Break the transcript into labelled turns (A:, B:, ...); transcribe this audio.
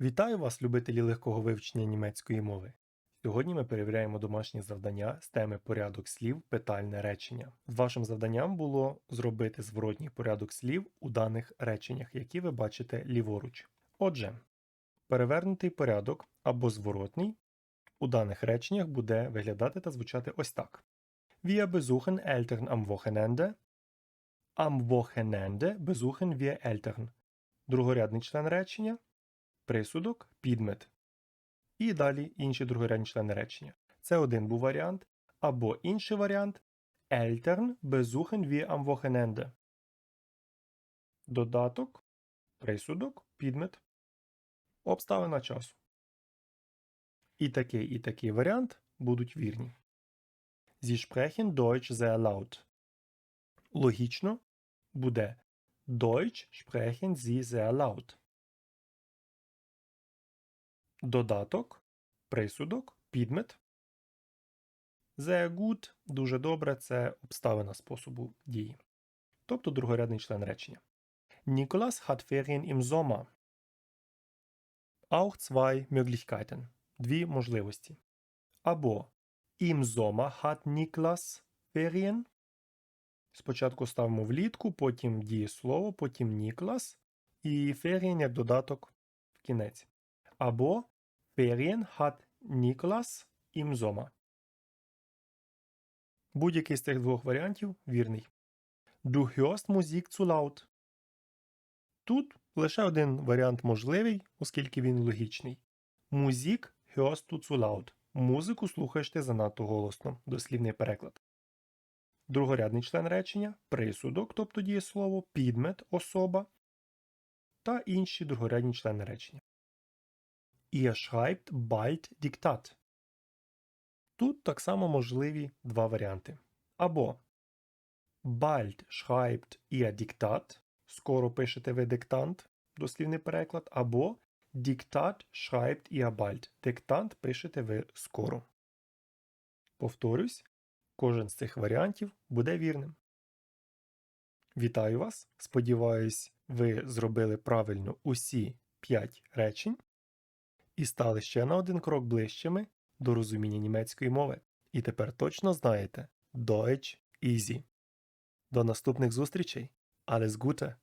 A: Вітаю вас, любителі легкого вивчення німецької мови. Сьогодні ми перевіряємо домашні завдання з теми порядок слів питальне речення. Вашим завданням було зробити зворотній порядок слів у даних реченнях, які ви бачите ліворуч. Отже, перевернутий порядок або зворотний у даних реченнях буде виглядати та звучати ось так: Wir besuchen Eltern am Wochenende. Am Wochenende besuchen wir Eltern. Другорядний член речення присудок, підмет. І далі інші другорядні члени речення. Це один був варіант. Або інший варіант Eltern besuchen wir am Wochenende. Додаток, присудок, підмет. Обставина часу. І такий, і такий варіант будуть вірні. Sie sprechen Deutsch sehr laut. Логічно буде Deutsch sprechen Sie sehr laut. Додаток, присудок, підмет. Sehr gut – дуже добре це обставина способу дії. Тобто другорядний член речення. Nikolas hat Ferien im Sommer. Auch zwei Möglichkeiten. Дві можливості. Або Im Sommer hat Niklas Ferien. Спочатку ставимо влітку, потім дієслово, потім Ніклас і Ferien як додаток в кінець. Або Ferien hat Niklas im Sommer. Будь-який з цих двох варіантів вірний. Du hörst Musik zu laut. Тут лише один варіант можливий, оскільки він логічний. Musik hörst du zu laut. Музику слухаєш ти занадто голосно. Дослівний переклад. Другорядний член речення присудок, тобто дієслово, підмет, особа та інші другорядні члени речення. Ihr schreibt bald Diktat. Тут так само можливі два варіанти. Або bald schreibt ihr Diktat. Скоро пишете ви диктант, дослівний переклад, або Diktat schreibt ihr bald. Диктант пишете ви скоро. Повторюсь, кожен з цих варіантів буде вірним. Вітаю вас! Сподіваюсь, ви зробили правильно усі 5 речень і стали ще на один крок ближчими до розуміння німецької мови. І тепер точно знаєте Deutsch easy. До наступних зустрічей! Alles Gute!